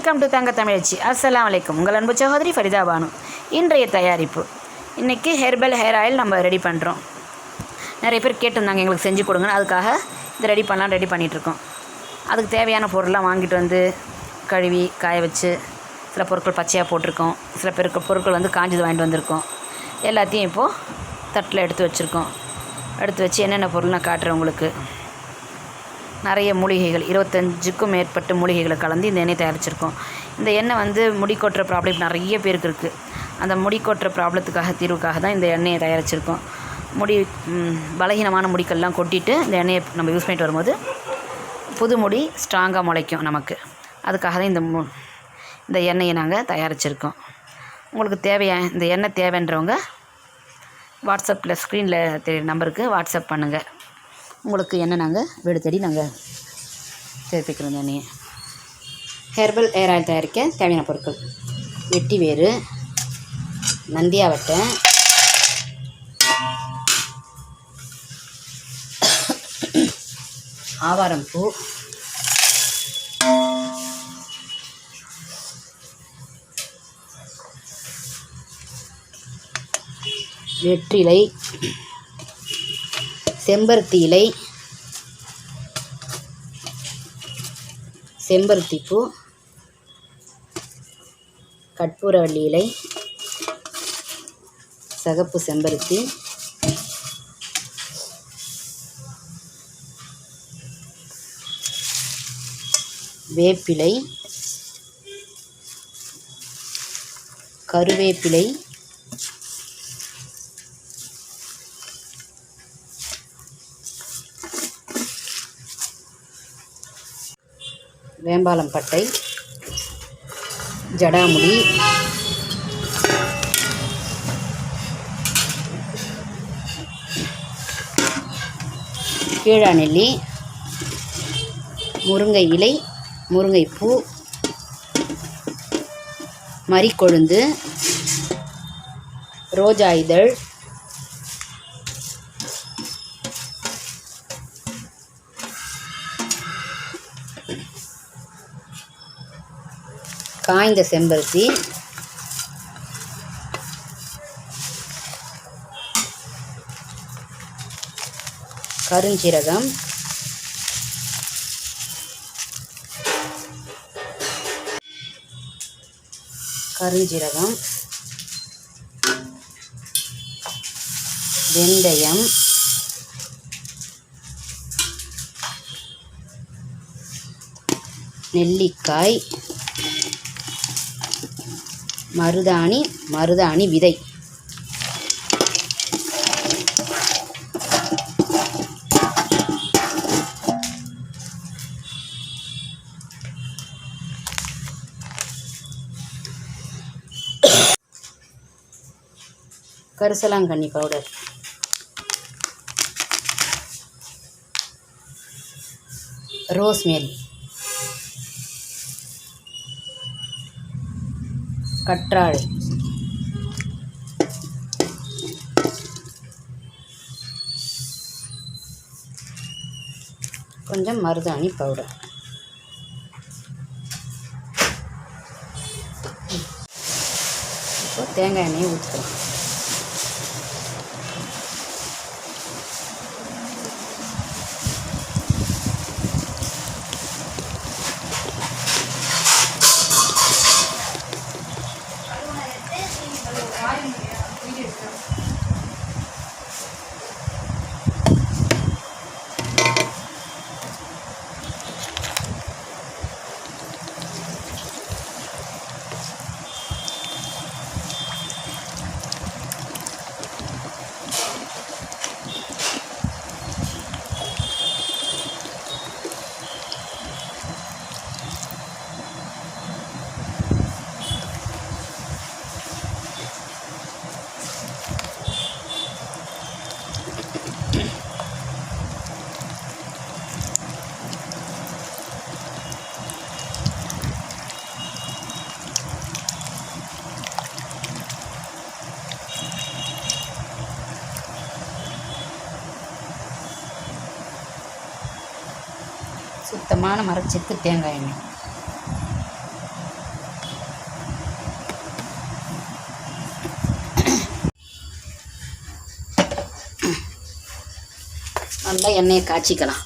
Welcome to தங்க தமிழச்சி அஸ்லாம் அலைக்கும் உங்கள் அன்பு சகோதரி ஃபரிதா பானு இன்றைய தயாரிப்பு. இன்றைக்கி ஹெர்பல் ஹேர் ஆயில் நம்ம ரெடி பண்ணுறோம் நிறைய பேர் கேட்டிருந்தாங்க எங்களுக்கு செஞ்சு கொடுங்கன்னு. அதுக்காக இது ரெடி பண்ணலாம் ரெடி பண்ணிகிட்ருக்கோம் அதுக்கு தேவையான பொருள்லாம் வாங்கிட்டு வந்து கழுவி காய வச்சு சில பொருட்கள் பச்சையாக போட்டிருக்கோம். சில பேருக்கு பொருட்கள் வந்து காஞ்சது வாங்கிட்டு வந்திருக்கோம். எல்லாத்தையும் இப்போது தட்டில் எடுத்து வச்சுருக்கோம். எடுத்து வச்சு என்னென்ன பொருள் நான் காட்டுறேன் உங்களுக்கு. நிறைய மூலிகைகள் இருபத்தஞ்சுக்கும் மேற்பட்ட மூலிகைகளை கலந்து இந்த எண்ணெய் தயாரிச்சிருக்கோம். இந்த எண்ணெய் வந்து முடி கொட்டுற ப்ராப்ளம் நிறைய பேருக்கு இருக்குது அந்த முடி கொட்டுற ப்ராப்ளத்துக்காக தீர்வுக்காக தான் இந்த எண்ணெயை தயாரிச்சிருக்கோம். முடி பலகீனமான முடிக்கள்லாம் கொட்டிட்டு இந்த எண்ணெயை நம்ம யூஸ் பண்ணிட்டு வரும்போது புது முடி ஸ்ட்ராங்காக முளைக்கும் நமக்கு. அதுக்காக தான் இந்த மு இந்த எண்ணெயை நாங்கள் தயாரிச்சிருக்கோம். உங்களுக்கு தேவையான இந்த எண்ணெய் தேவைன்றவங்க வாட்ஸ்அப்பில் ஸ்க்ரீனில் தெரிய நம்பருக்கு வாட்ஸ்அப் பண்ணுங்கள் உங்களுக்கு என்ன நாங்கள் வீடு தேடி நாங்கள் சேர்த்துக்கிறோம் தண்ணியை ஹெர்பல் ஹேர் ஆயில் தயாரிக்க தேவையான பொருட்கள். வெட்டி வேறு நந்தியாவட்டை ஆவாரம் பூ. வெற்றிலை. செம்பருத்தி இலை செம்பருத்தி பூ கற்பூரவள்ளி இலை சகப்பு செம்பருத்தி. வேப்பிலை. கருவேப்பிலை. வேம்பாலம் பட்டை ஜடாமுடி கீழாநெல்லி முருங்கை இலை முருங்கைப்பூ மறிக்கொழுந்து ரோஜா இதழ் காய்ந்த செம்பருத்தி. கருஞ்சீரகம். கருஞ்சீரகம். வெந்தயம். நெல்லிக்காய். மருதாணி மருதாணி விதை. கரிசலாங்கண்ணி பவுடர் ரோஸ்மேரி கற்றாழை. கொஞ்சம் மருதாணி பவுடர் இப்போ தேங்காய் எண்ணெயை ஊற்றிக்கலாம் 哪里呀？我也是。சுத்தமான மரச்சத்து தேங்காய் எண்ணெய். நல்லா எண்ணெயை காய்ச்சிக்கலாம்.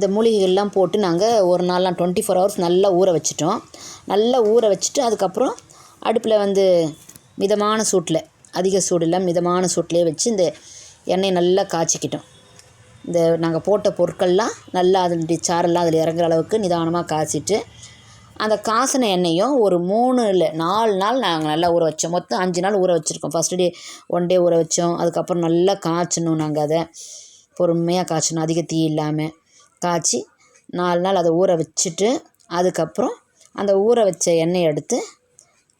இந்த மூலிகைகள்லாம் போட்டு நாங்கள் ஒரு நாள்லாம் டுவெண்ட்டி ஃபோர் ஹவர்ஸ் நல்லா ஊற வச்சிட்டோம். நல்லா ஊற வச்சுட்டு அதுக்கப்புறம் அடுப்பில் வந்து மிதமான சூட்டில் அதிக சூடு இல்லை மிதமான சூட்லேயே வச்சு இந்த எண்ணெயை நல்லா காய்ச்சிக்கிட்டோம். இந்த நாங்கள் போட்ட பொருட்கள்லாம் நல்லா அதனுடைய சாரெல்லாம் அதில் இறங்குற அளவுக்கு நிதானமாக காய்ச்சிட்டு அந்த காசின எண்ணெயும் ஒரு மூணு இல்லை நாலு நாள் நாங்கள் நல்லா ஊற வச்சோம். மொத்தம் அஞ்சு நாள் ஊற வச்சுருக்கோம். ஃபஸ்ட் டே ஒன் டே ஊற வச்சோம். அதுக்கப்புறம் நல்லா காய்ச்சணும் நாங்கள் அதை. பொறுமையாக காய்ச்சணும். அதிக தீ இல்லாமல் காய்ச்சி நாலு நாள் அதை ஊற வச்சுட்டு அதுக்கப்புறம் அந்த ஊற வச்ச எண்ணெயை எடுத்து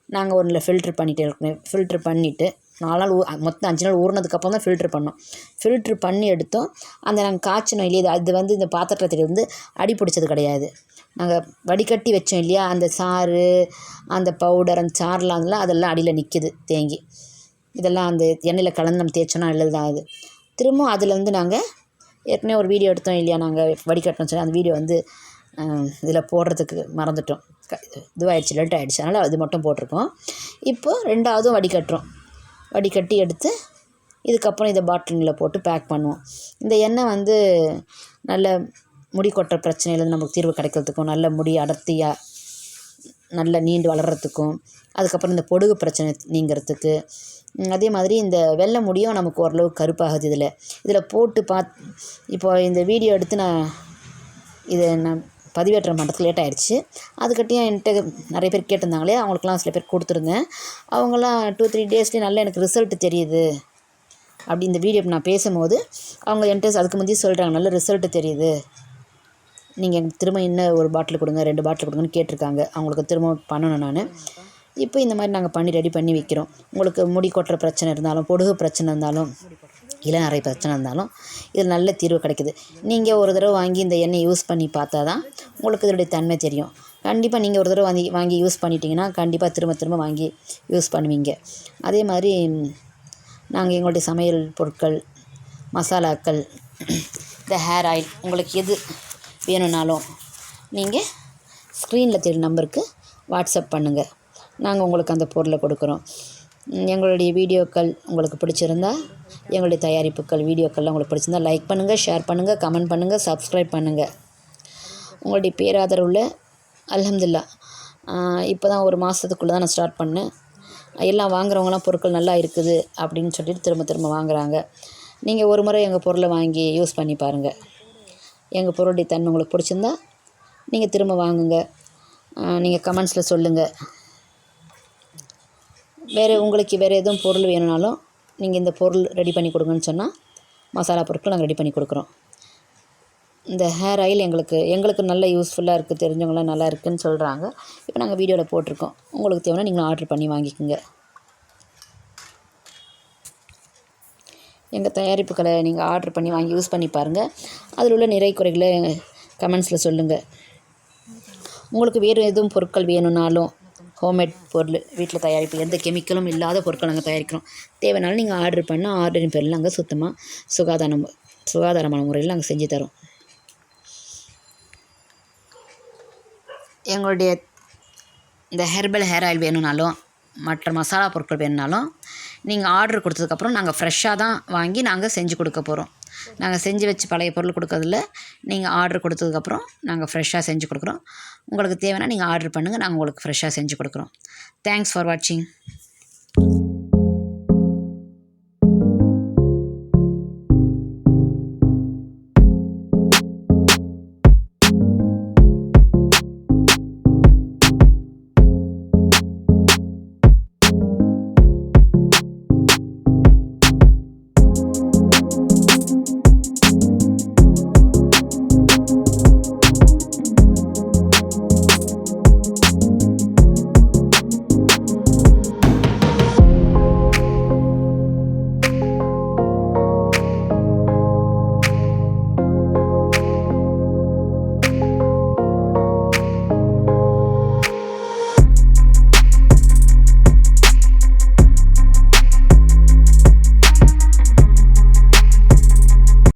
நாங்கள் ஒன்றில் ஃபில்ட்ரு பண்ணிட்டு இருக்கணும். ஃபில்ட்ரு பண்ணிவிட்டு நாலு நாள் ஊ மொத்தம் அஞ்சு நாள் ஊறினதுக்கப்புறம் தான் ஃபில்ட்ரு பண்ணோம். ஃபில்ட்ரு பண்ணி எடுத்தோம். அந்த நாங்கள் காய்ச்சினோம் இல்லையா அது வந்து இந்த பாத்திரத்தில் வந்து அடி பிடிச்சது கிடையாது. நாங்கள் வடிகட்டி வச்சோம் இல்லையா அந்த சாறு அந்த பவுடர் அந்த சாறுலாம் அதெல்லாம் அதெல்லாம் அடியில் நிற்கிது தேங்கி. இதெல்லாம் அந்த எண்ணெயில் கலந்து நம்ம தேய்ச்சோன்னா நல்லது தான் அது. திரும்பவும் அதுலேருந்து நாங்கள் ஏற்கனவே ஒரு வீடியோ எடுத்தோம் இல்லையா நாங்கள் வடிகட்டணும் சொல்லி அந்த வீடியோ வந்து இதில் போடுறதுக்கு மறந்துட்டோம். இதுவாகிடுச்சு லெட் ஆகிடுச்சு அதனால் அது மட்டும் போட்டிருக்கோம். இப்போது ரெண்டாவதும் வடிகட்டுறோம். வடிகட்டி எடுத்து இதுக்கப்புறம் இதை பாட்டிலில் போட்டு பேக் பண்ணுவோம். இந்த எண்ணெய் வந்து நல்ல முடி கொட்டுற பிரச்சனையிலேருந்து நமக்கு தீர்வு கிடைக்கிறதுக்கும் நல்ல முடி அடர்த்தியாக நல்ல நீண்டு வளர்கிறதுக்கும் அதுக்கப்புறம் இந்த பொடுகு பிரச்சனை நீங்கிறதுக்கு அதே மாதிரி இந்த வெள்ளை முடியும் நமக்கு ஓரளவு கருப்பாகுது இதில். இதில் போட்டு பாத் இப்போ இந்த வீடியோ எடுத்து நான் இதை நான் பதிவேற்ற மாட்டதுக்கு லேட் ஆகிடுச்சு அதுக்கட்டியும் என்கிட்ட நிறைய பேர் கேட்டிருந்தாங்களே அவங்களுக்குலாம் சில பேர் கொடுத்துருந்தேன். அவங்களாம் டூ த்ரீ டேஸ்லேயே நல்லா எனக்கு ரிசல்ட் தெரியுது அப்படி இந்த வீடியோ நான் பேசும்போது அவங்க என்கிட்ட அதுக்கு முந்தைய சொல்கிறாங்க நல்ல ரிசல்ட்டு தெரியுது. நீங்கள் திரும்ப இன்னும் ஒரு பாட்டில் கொடுங்க ரெண்டு பாட்டில் கொடுங்கன்னு கேட்டிருக்காங்க. அவங்களுக்கு திரும்ப பண்ணணும் நான். இப்போ இந்த மாதிரி நாங்கள் பண்ணி ரெடி பண்ணி விற்கிறோம் உங்களுக்கு முடி கொட்டுற பிரச்சனை இருந்தாலும் பொடுகு பிரச்சனை இருந்தாலும் இளநரை பிரச்சனை இருந்தாலும் இதில் நல்ல தீர்வு கிடைக்குது. நீங்கள் ஒரு தடவை வாங்கி இந்த எண்ணெய் யூஸ் பண்ணி பார்த்தா தான் உங்களுக்கு இதனுடைய தன்மை தெரியும். கண்டிப்பாக நீங்கள் ஒரு தடவை வாங்கி வாங்கி யூஸ் பண்ணிட்டீங்கன்னா கண்டிப்பாக திரும்ப திரும்ப வாங்கி யூஸ் பண்ணுவீங்க. அதே மாதிரி நாங்கள் எங்களுடைய சமையல் பொருட்கள் மசாலாக்கள் இந்த ஹேர் ஆயில் உங்களுக்கு எது வேணும்னாலும் நீங்கள் ஸ்க்ரீனில் தெரியும் நம்பருக்கு வாட்ஸ்அப் பண்ணுங்கள் நாங்கள் உங்களுக்கு அந்த பொருளை கொடுக்குறோம். எங்களுடைய வீடியோக்கள் உங்களுக்கு பிடிச்சிருந்தா எங்களுடைய தயாரிப்புகள் வீடியோக்கள்லாம் உங்களுக்கு பிடிச்சிருந்தா லைக் பண்ணுங்கள் ஷேர் பண்ணுங்கள் கமெண்ட் பண்ணுங்கள் சப்ஸ்கிரைப் பண்ணுங்கள் உங்களுடைய பேராதரவில் அலமதுல்லா இப்போ தான் ஒரு மாதத்துக்குள்ளே தான் நான் ஸ்டார்ட் பண்ணேன். எல்லாம் வாங்குறவங்களாம் பொருட்கள் நல்லா இருக்குது அப்படின்னு சொல்லிட்டு திரும்ப திரும்ப வாங்குகிறாங்க நீங்கள் ஒரு முறை எங்கள் பொருளை வாங்கி யூஸ் பண்ணி பாருங்கள் எங்கள் பொருளுடைய தன்மை உங்களுக்கு பிடிச்சிருந்தா நீங்கள் திரும்ப வாங்குங்க. நீங்கள் கமெண்ட்ஸில் சொல்லுங்கள் வேறு உங்களுக்கு வேறு எதுவும் பொருள் வேணும்னாலும் நீங்கள் இந்த பொருள் ரெடி பண்ணி கொடுங்கன்னு சொன்னால் மசாலா பொருட்கள் நாங்கள் ரெடி பண்ணி கொடுக்குறோம். இந்த ஹேர் ஆயில் எங்களுக்கு எங்களுக்கு நல்ல யூஸ்ஃபுல்லாக இருக்குது தெரிஞ்சவங்களாம் நல்லா இருக்குதுன்னு சொல்கிறாங்க இப்போ நாங்கள் வீடியோவில் போட்டிருக்கோம். உங்களுக்கு தேவைன்னா நீங்கள் ஆர்டர் பண்ணி வாங்கிக்கோங்க. எங்கள் தயாரிப்புகளை நீங்கள் ஆர்டர் பண்ணி வாங்கி யூஸ் பண்ணி பாருங்கள் அதில் உள்ள நிறை குறைகளை கமெண்ட்ஸில் சொல்லுங்கள் உங்களுக்கு வேறு எதுவும் பொருட்கள் வேணும்னாலும் ஹோம்மேட் பொருள் வீட்டில் தயாரிப்பு எந்த கெமிக்கலும் இல்லாத பொருட்கள் நாங்கள் தயாரிக்கிறோம். தேவைனாலும் நீங்கள் ஆர்டர் பண்ணால் ஆர்டரின் பேரில் நாங்கள் சுத்தமாக சுகாதாரம் சுகாதாரமான முறையில் நாங்கள் செஞ்சு தரோம். எங்களுடைய இந்த ஹெர்பல் ஹேர் ஆயில் வேணும்னாலும் மற்ற மசாலா பொருட்கள் வேணுனாலும் நீங்கள் ஆர்டர் கொடுத்ததுக்கப்புறம் நாங்கள் ஃப்ரெஷ்ஷாக தான் வாங்கி நாங்கள் செஞ்சு கொடுக்க போகிறோம் நாங்கள் செஞ்சு வச்சு பழைய பொருள் கொடுக்கறதில்ல. நீங்கள் ஆர்டர் கொடுத்ததுக்கப்புறம் நாங்கள் ஃப்ரெஷ்ஷாக செஞ்சு கொடுக்குறோம். உங்களுக்கு தேவைன்னா நீங்கள் ஆர்டர் பண்ணுங்கள் நாங்கள் உங்களுக்கு ஃப்ரெஷ்ஷாக செஞ்சு கொடுக்குறோம். தேங்க்ஸ் ஃபார் வாட்சிங்